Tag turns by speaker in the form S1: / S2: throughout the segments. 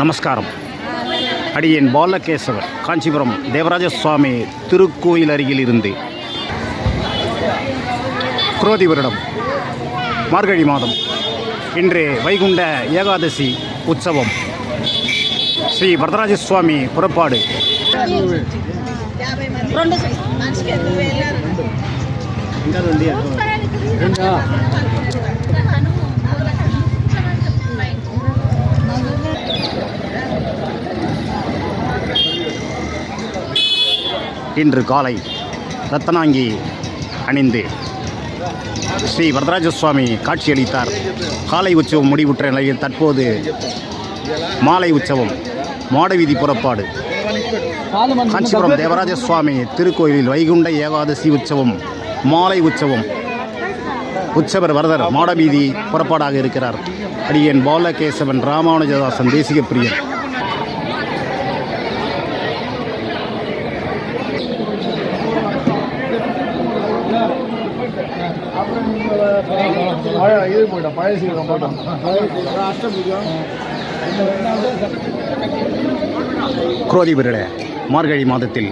S1: நமஸ்காரம். அடியேன் பாலகேசவர் காஞ்சிபுரம் தேவராஜ சுவாமி திருக்கோயில் அருகில் இருந்து. குரோதி வருடம் மார்கழி மாதம். இன்று வைகுண்ட ஏகாதசி உற்சவம். ஸ்ரீ வரதராஜ சுவாமி புறப்பாடு.
S2: రెండు
S1: இன்று காலை ரத்தனாங்கி அணிந்து ஸ்ரீ வரதராஜ சுவாமி காட்சியளித்தார். காலை உற்சவம் முடிவுற்ற நிலையில் தற்போது மாலை உற்சவம் மாடவீதி புறப்பாடு. காஞ்சிபுரம் தேவராஜ சுவாமி திருக்கோயிலில் வைகுண்ட ஏகாதசி உற்சவம் மாலை உற்சவம். உற்சவர் வரதர் மாடவீதி புறப்பாடாக இருக்கிறார். அடியேன் பாலகேசவன் ராமானுஜதாசன் தேசிய பிரியன்
S3: இது போயிட்டோம் பழைய சீக்கிரம் போட்டோம்.
S1: குரோதி வருட மார்கழி மாதத்தில்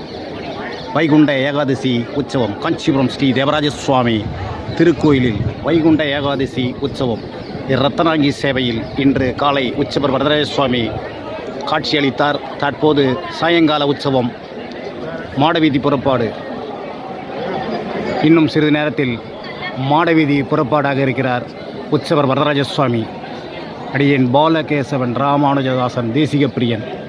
S1: வைகுண்ட ஏகாதசி உற்சவம் காஞ்சிபுரம் ஸ்ரீ தேவராஜ சுவாமி திருக்கோயிலில் வைகுண்ட ஏகாதசி உற்சவம். இரத்தனாங்கி சேவையில் இன்று காலை உச்சபர் வரதராஜ சுவாமி காட்சியளித்தார். தற்போது சாயங்கால உற்சவம் மாடவீதி புறப்பாடு. இன்னும் சிறிது நேரத்தில் மாடவீதி புறப்பாடாக இருக்கிறார் உற்சவர் வரதராஜ சுவாமி. அடியேன் பாலகேசவன் ராமானுஜதாசன் தேசிக பிரியன்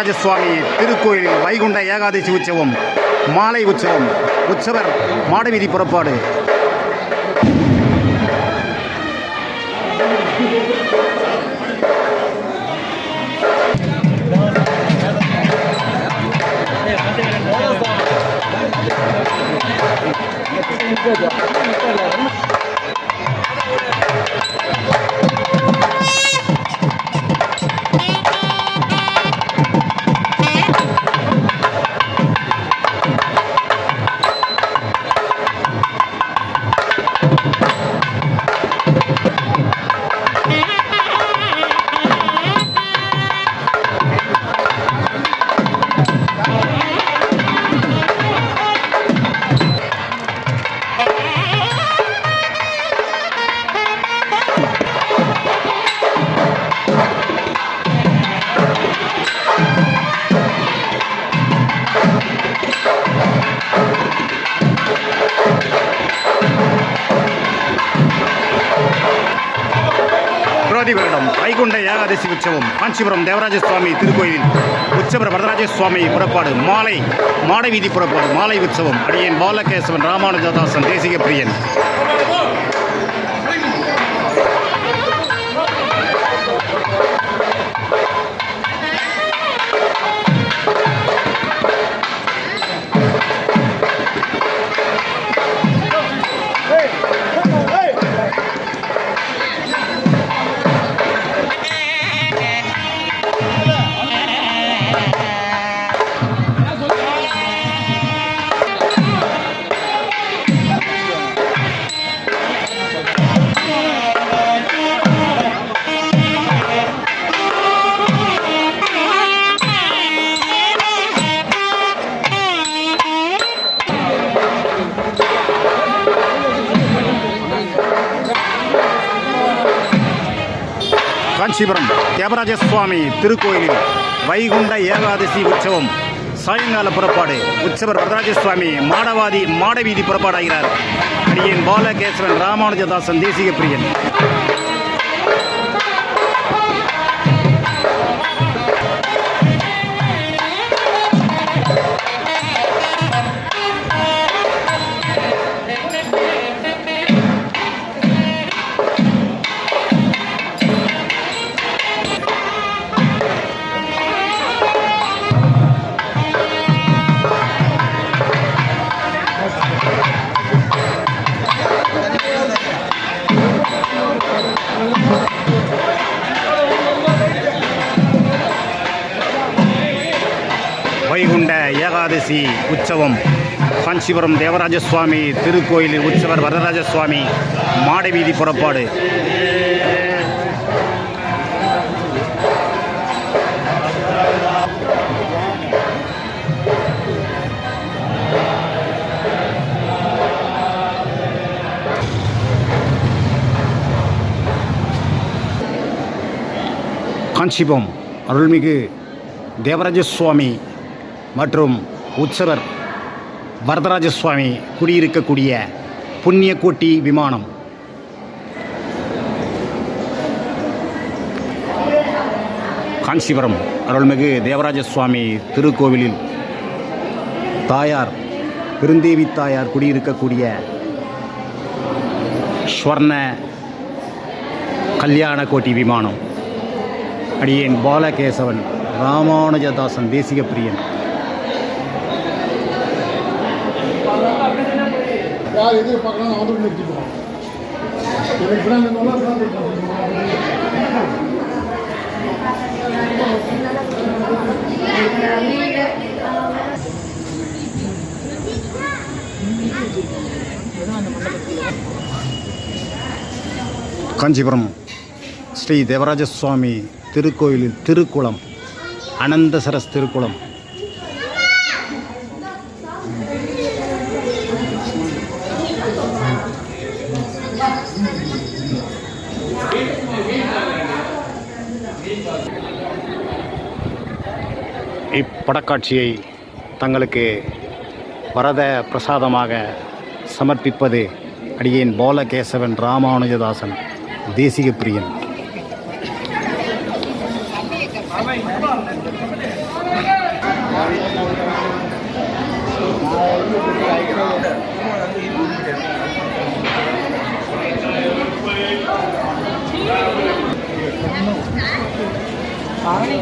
S1: காஞ்சிபுரம் சுவாமி திருக்கோயிலில் வைகுண்ட ஏகாதசி உற்சவம் மாலை உற்சவம் உற்சவர் மாடவீதி புறப்பாடு. குரோதி வருடம் வைகுண்ட ஏகாதசி உற்சவம் காஞ்சிபுரம் தேவராஜ சுவாமி திருக்கோயிலில் உற்சவர் வரதராஜ சுவாமி புறப்பாடு மாலை மாடவீதி புறப்பாடு மாலை உற்சவம் அடியன் பாலகேசவன் ராமானுஜதாசன் தேசிக பிரியன் காஞ்சிபுரம். தேவராஜ சுவாமி திருக்கோயிலில் வைகுண்ட ஏகாதசி உற்சவம். சாயங்கால புறப்பாடு. உற்சவர் வரதராஜ சுவாமி மாடவாதி மாடவீதி புறப்பாடாகிறார். அடியேன் பாலகேசவன் ராமானுஜதாசன் தேசிக பிரியன் வைகுண்ட ஏகாதசி உற்சவம். காஞ்சிபுரம் தேவராஜ சுவாமி திருக்கோயிலில் உற்சவர் வரதராஜ சுவாமி மாடவீதி புறப்பாடு. காஞ்சிபுரம் அருள்மிகு தேவராஜ சுவாமி மற்றும் உற்சவர் வரதராஜ சுவாமி குடியிருக்கக்கூடிய புண்ணியக்கோட்டி விமானம். காஞ்சிபுரம் அருள்மிகு தேவராஜ சுவாமி திருக்கோவிலில் தாயார் பெருந்தேவி தாயார் குடியிருக்கக்கூடிய ஸ்வர்ண கல்யாண கோட்டி விமானம். அடியேன் பாலகேசவன் ராமானுஜதாசன் தேசிக பிரியன்
S3: யார் எனக்கு பின்னாடி.
S1: காஞ்சிபுரம். ஸ்ரீ தேவராஜ சுவாமி திருக்கோயிலில் திருக்குளம் அனந்தசரஸ் திருக்குளம். இப்படக்காட்சியை தங்களுக்கு வரத பிரசாதமாக சமர்ப்பிப்பது அடியேன் பாலகேசவன் ராமானுஜதாசன் தேசிக பிரியன் Thank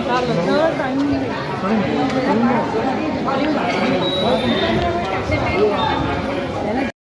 S1: you.